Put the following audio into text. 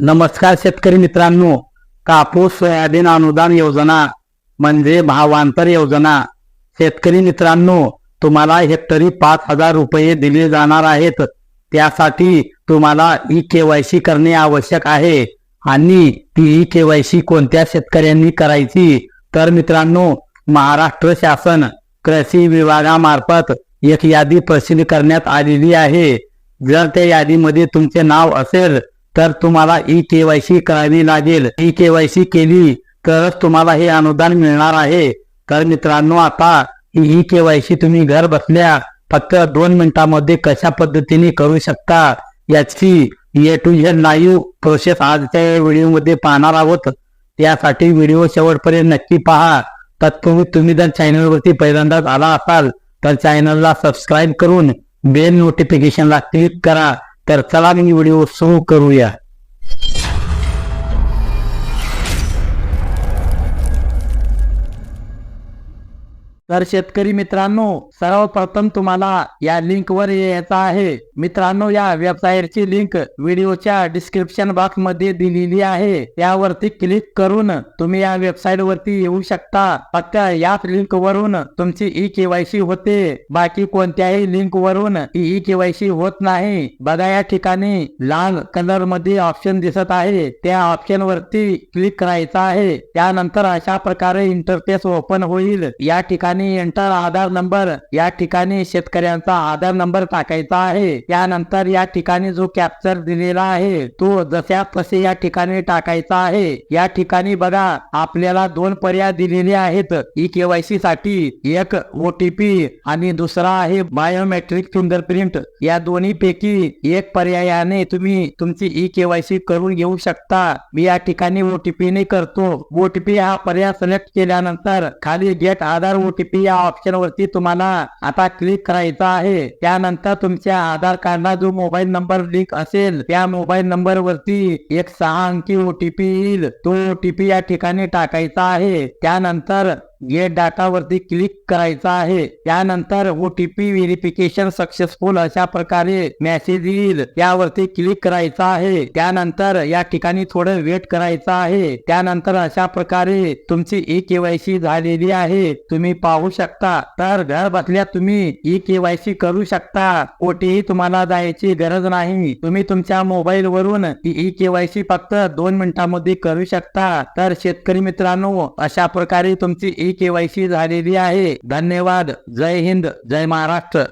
नमस्कार शेतकरी मित्रांनो कापूस सोयाबीन अनुदान योजना म्हणजे भावांतर योजना. शेतकरी मित्रांनो तुम्हाला हेक्टरी पाच हजार रुपये दिले जाणार आहेत. त्यासाठी तुम्हाला ई केवायसी करणे आवश्यक आहे. आणि ती ई केवायसी कोणत्या शेतकऱ्यांनी करायची? तर मित्रांनो महाराष्ट्र शासन कृषी विभागामार्फत एक यादी प्रसिद्ध करण्यात आलेली आहे. जर त्या यादीमध्ये तुमचे नाव असेल तर तुम्हाला ई केवायसी करावी लागेल. ई केवायसी केली तरच तुम्हाला हे अनुदान मिळणार आहे. तर मित्रांनो आता ही ई केवायसी तुम्ही घर बसल्या फक्त दोन मिनिटांमध्ये कशा पद्धतीने करू शकता याची A to Z live process आजच्या व्हिडिओमध्ये पाहणार आहोत. त्यासाठी व्हिडिओ शेवटपर्यंत नक्की पहा. तत्पूर्वी तुम्ही जर चॅनलवरती पहिल्यांदाच आला असाल तर चॅनलला सबस्क्राईब करून बेल नोटिफिकेशनला क्लिक करा. तर चला मी व्हिडिओ सुरू करूया. तर शेतकरी मित्रांनो सर्वप्रथम तुम्हाला या लिंक वर यायचं आहे. मित्रांनो या वेबसाईटची लिंक व्हिडिओच्या डिस्क्रिप्शन बॉक्समध्ये दिलेली आहे. त्यावरती क्लिक करून तुम्ही या वेबसाईट वरती येऊ शकता. फक्त याच लिंक वरून तुमची ई केवायसी होते. बाकी कोणत्याही लिंक वरून ई केवायसी होत नाही. बघा या ठिकाणी लाल कलरमध्ये ऑप्शन दिसत आहे. त्या ऑप्शन वरती क्लिक करायचं आहे. त्यानंतर अशा प्रकारे इंटरफेस ओपन होईल. या ठिकाणी एंटर आधार नंबर या ठिकाणी शेतकऱ्यांचा आधार नंबर टाकायचा आहे. त्यानंतर या ठिकाणी जो कॅप्चर दिलेला आहे तो जशा तसे या ठिकाणी टाकायचा आहे. या ठिकाणी बघा आपल्याला दोन पर्याय दिलेले आहेत. ई केवायसी साठी एक ओटीपी आणि दुसरा आहे बायोमेट्रिक फिंगरप्रिंट या दोन्ही पैकी एक पर्यायाने तुम्ही तुमची ई केवायसी करून घेऊ शकता. मी या ठिकाणी ओटीपी ने करतो. ओटीपी हा पर्याय सिलेक्ट केल्यानंतर खाली गेट आधार ओटीपी या ऑप्शन वरती तुम्हाला आता क्लिक करायचा आहे. त्यानंतर तुमच्या आधार कार्डला जो मोबाईल नंबर लिंक असेल त्या मोबाईल नंबर वरती एक सहा अंकी ओटीपी येईल. तो ओटीपी या ठिकाणी टाकायचा आहे. त्यानंतर गेट डाटा वरती क्लिक करायचा आहे त्यानंतर O T P verification successful अशा प्रकारे मेसेज येईल. त्यावरती क्लिक करायचा आहे. त्यानंतर या ठिकाणी थोडं वेट करायचं आहे. त्यानंतर अशा प्रकारे तुमची ई केवायसी झालेली आहे. तुम्ही पाहू शकता. तर घर बसल्या तुम्ही ई केवायसी करू शकता. कोठेही तुम्हाला जायची गरज नाही. तुम्ही तुमच्या मोबाईल वरून ई केवायसी फक्त दोन मिनिटांमध्ये करू शकता. तर शेतकरी मित्रांनो अशा प्रकारे तुमची ई केवायसी झालेली आहे. धन्यवाद. जय हिंद. जय महाराष्ट्र.